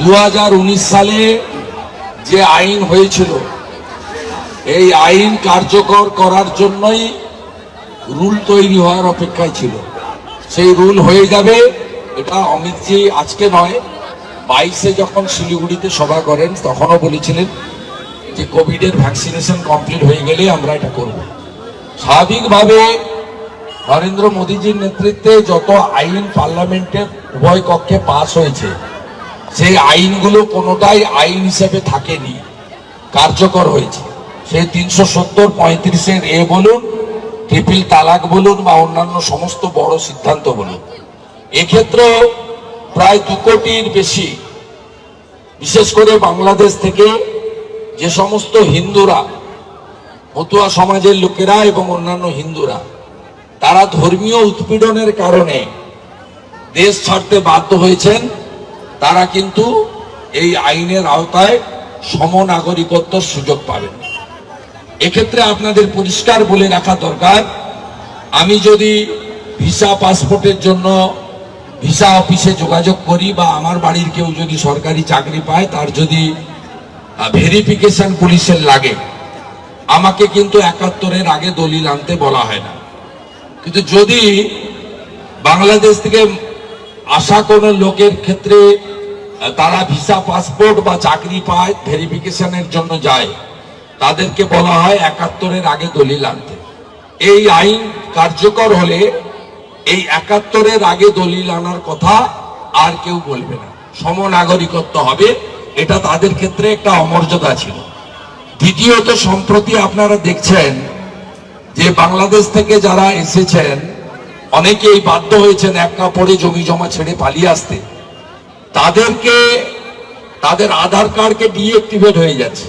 দু হাজার উনিশ সালে যে আইন হয়েছিল, এই আইন কার্যকর করার জন্যই রুল তৈরি হওয়ার অপেক্ষায় ছিল। সেই রুল হয়ে যাবে, এটা অমিতজি আজকে নয়, বাইশে যখন শিলিগুড়িতে সভা করেন, তখনও বলেছিলেন যে কোভিডের ভ্যাকসিনেশন কমপ্লিট হয়ে গেলে আমরা এটা করব। স্বাভাবিকভাবে নরেন্দ্র মোদীজির নেতৃত্বে যত আইন পার্লামেন্টে উভয় কক্ষে পাস হয়েছে সেই আইনগুলো কোনোটাই আইন হিসেবে থাকেনি, কার্যকর হয়েছে। সেই তিনশো সত্তর পঁয়ত্রিশের এ বলুন, ট্রিপল তালাক বলুন বা অন্যান্য সমস্ত বড় সিদ্ধান্ত বলুন। এক্ষেত্রে প্রায় দু কোটির বেশি, বিশেষ করে বাংলাদেশ থেকে যে সমস্ত হিন্দুরা, মতুয়া সমাজের লোকেরা এবং অন্যান্য হিন্দুরা, তারা ধর্মীয় উৎপীড়নের কারণে দেশ ছাড়তে বাধ্য হয়েছেন। তারা কিন্তু এই আইনের আওতায় সমনাগরিকত্বর সুযোগ পাবেন। এক্ষেত্রে আপনাদের পরিষ্কার বলে রাখা দরকার, আমি যদি ভিসা পাসপোর্টের জন্য ভিসা অফিসে যোগাযোগ করি বা আমার বাড়ির কেউ যদি সরকারি চাকরি পায়, তার যদি ভেরিফিকেশন পুলিশের লাগে, আমাকে কিন্তু একাত্তরের আগে দলিল আনতে বলা হয় না। কিন্তু যদি বাংলাদেশ থেকে আসা কোনো লোকের ক্ষেত্রে তারা ভিসা, পাসপোর্ট বা চাকরি পায়, ভেরিফিকেশনের জন্য যায়। তাদেরকে বলা হয় একাত্তরের আগে দলিল আনতে। এই আইন কার্যকর হলে এই একাত্তরের আগে দলিল আনার কথা আর কেউ বলবে না। সমনাগরিকত্ব হবে, এটা তাদের ক্ষেত্রে একটা অমর্যাদা ছিল। দ্বিতীয়ত, সম্প্রতি আপনারা দেখছেন যে বাংলাদেশ থেকে যারা এসেছেন অনেকেই বাধ্য হয়েছেন এক কাপড়ে জমি জমা ছেড়ে পালিয়ে আসতে। তাদেরকে, তাদের আধার কার্ডকে ডিএক্টিভেট হয়ে যাচ্ছে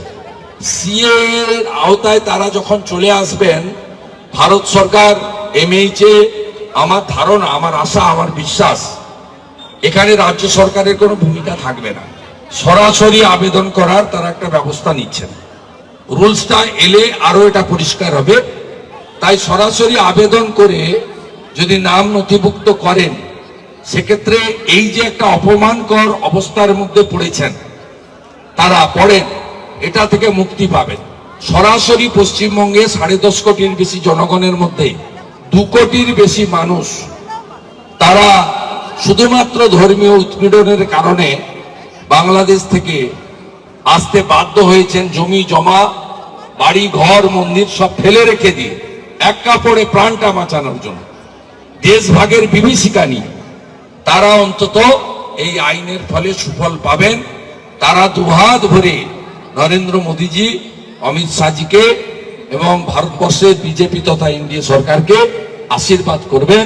সিএ এর আওতায় তারা যখন চলে আসবেন, ভারত সরকার এমএইচে আমার ধারণা, আমার আশা, আমার বিশ্বাস, এখানে রাজ্য সরকারের কোনো ভূমিকা থাকবে না। সরাসরি আবেদন করার তারা একটা ব্যবস্থা নিচ্ছেন। রুলসটা এলে আরও এটা পরিষ্কার হবে। তাই সরাসরি আবেদন করে যদি নাম নথিভুক্ত করেন, সেক্ষেত্রে এই যে একটা অপমানকর অবস্থার মধ্যে পড়েছেন, তারা পড়েন, এটা থেকে মুক্তি পাবেন। সরাসরি পশ্চিমবঙ্গে সাড়ে দশ কোটির বেশি জনগণের মধ্যে দু কোটির বেশি মানুষ, তারা শুধুমাত্র ধর্মীয় উৎপীড়নের কারণে বাংলাদেশ থেকে আসতে বাধ্য হয়েছেন, জমি, জমা, বাড়ি, ঘর, মন্দির সব ফেলে রেখে দিয়ে, এক কাপড়ে প্রাণটা বাঁচানোর জন্য। দেশভাগের বিভীষিকা নিয়ে তারা অন্তত এই আইনের ফলে সুফল পাবেন। তারা দুহাত ভরে নরেন্দ্র মোদীজি, অমিত শাহজিকে এবং ভারতবর্ষের বিজেপি তথা ইন্ডিয়া সরকারকে আশীর্বাদ করবেন।